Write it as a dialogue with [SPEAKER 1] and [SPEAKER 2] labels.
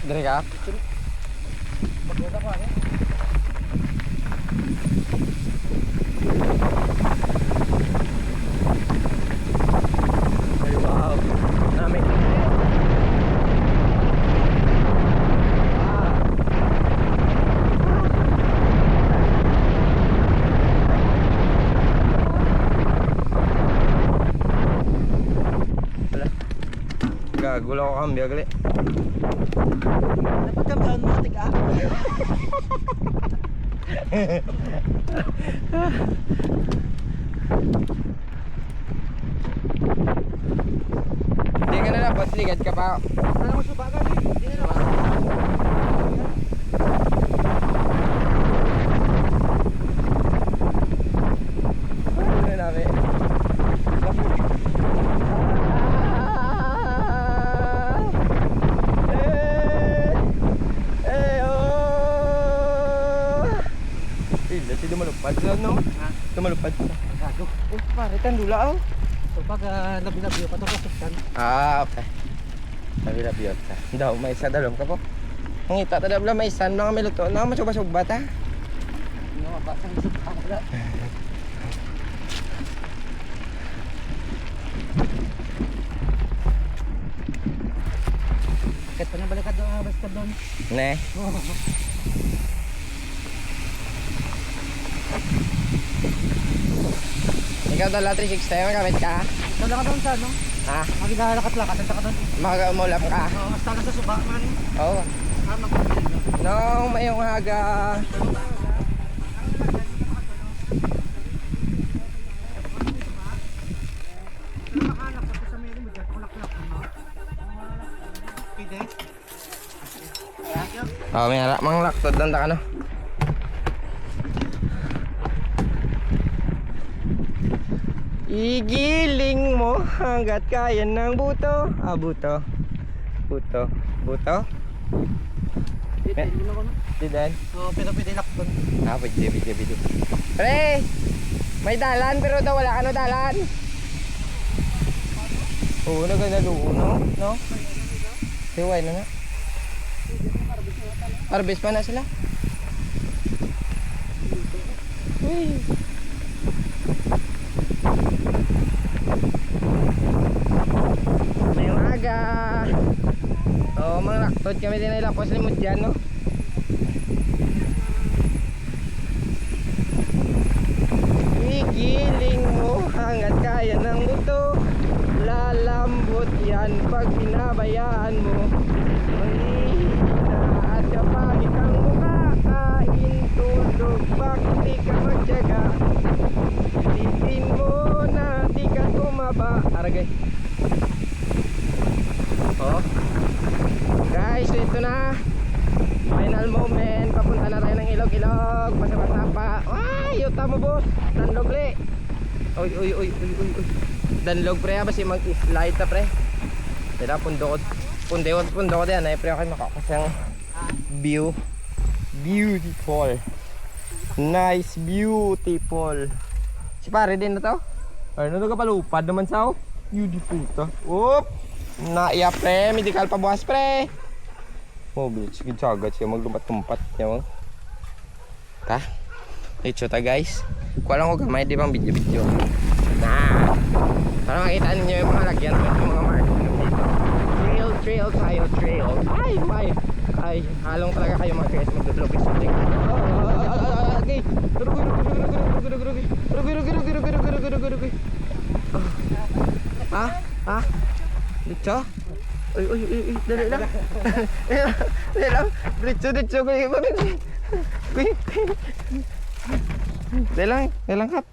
[SPEAKER 1] Dari ka? Pagkita ko ano? Gagulo ko kami, gali.
[SPEAKER 2] Ang matik ah.
[SPEAKER 1] Hindi ka na dapat, ligad ka pa.
[SPEAKER 2] Ano mo subagan eh. Hindi na naman.
[SPEAKER 1] Ano namin? Eh! Eh, oh! Eh, dati dumalupad sa no?
[SPEAKER 2] Ha?
[SPEAKER 1] Dumalupad sa.
[SPEAKER 2] Gago.
[SPEAKER 1] Oh, pare, tandula oh.
[SPEAKER 2] So pag uh, nabi-nabi pa ito kasuktan.
[SPEAKER 1] Ah, okay. Sabi na biyot ka. Daw, may isa dalom ka po. Ang ita, tada bala may isan, mga may luto. Naka masubasog bata.
[SPEAKER 2] Ano nga ba? Sang ako wala. Kahit pa na balikat doon, ah, basta doon.
[SPEAKER 1] Ne. Ikaw daw la 360 magamit ka?
[SPEAKER 2] Wala ka doon sa ano?
[SPEAKER 1] Ha?
[SPEAKER 2] Magigalakat lang kasi ka doon.
[SPEAKER 1] Mag-umulap ka?
[SPEAKER 2] Oo, oh, hasta sa suba man.
[SPEAKER 1] Oo. Oh.
[SPEAKER 2] Ah, mag-umulap.
[SPEAKER 1] No, mayong haga. Oh, may harap mang laktod lang ta ka? Igiling mo hanggat kaya ng buto. Ah, buto. Buto. Buto?
[SPEAKER 2] Pide, yun ako no.
[SPEAKER 1] Di dan?
[SPEAKER 2] Oo, pero pide lakton.
[SPEAKER 1] Ah, pwede, pwede, pwede. Pre! May dalan pero daw wala ka no dalan. Oo, naganda doon, no? No? Siway na na. Harvest pa na sila. Uy. May umaga. Oo, mga laktod kami din ay lapos limot dyan, no? Igiling mo hanggat kaya ng buto Lalambot yan pag pinabayaan mo. Manghihina at kapangit ang mukha Kain tulog bakit di ka magtyaga? Titin mo na di ka tumaba. Aragay Oh Guys, ito na Final moment, papunta na tayo ng ilog-ilog, basa-basa pa. Ay, yuta mo boss, danlog li. Uy, uy, uy, uy, uy, uy. Danlog pre, ba si mag-slide ta pre. Tira, pundokot. Pundewot, pundokot yan. Ay, pre, ako makakasang view. Beautiful. Nice, beautiful. Si pare din na to? Ano na ka palupad naman sa Beautiful to. Oop! Naiya pre, medical pa bukas pre. Oh, bitch, sige agad siya maglupat-tumpat niya mo. Ta? Ito ta guys. Kuha lang ko gamay di bang video-video. Na. Para makita ninyo yung mga lagyan ng mga mark. Trail, trail tayo, trail. Ay, may. Ay, halong talaga kayo mga guys magdo-vlog sa something. Okay. Gurugoy, gurugoy, gurugoy, gurugoy, gurugoy, gurugoy, gurugoy, gurugoy, gurugoy, gurugoy. Ah, ah. Dito? Uy, uy, uy, uy, dali lang. dali lang. Diretso, diretso. Kuy, kuy, kuy. Kuy, kuy. Dali lang, dali lang kap.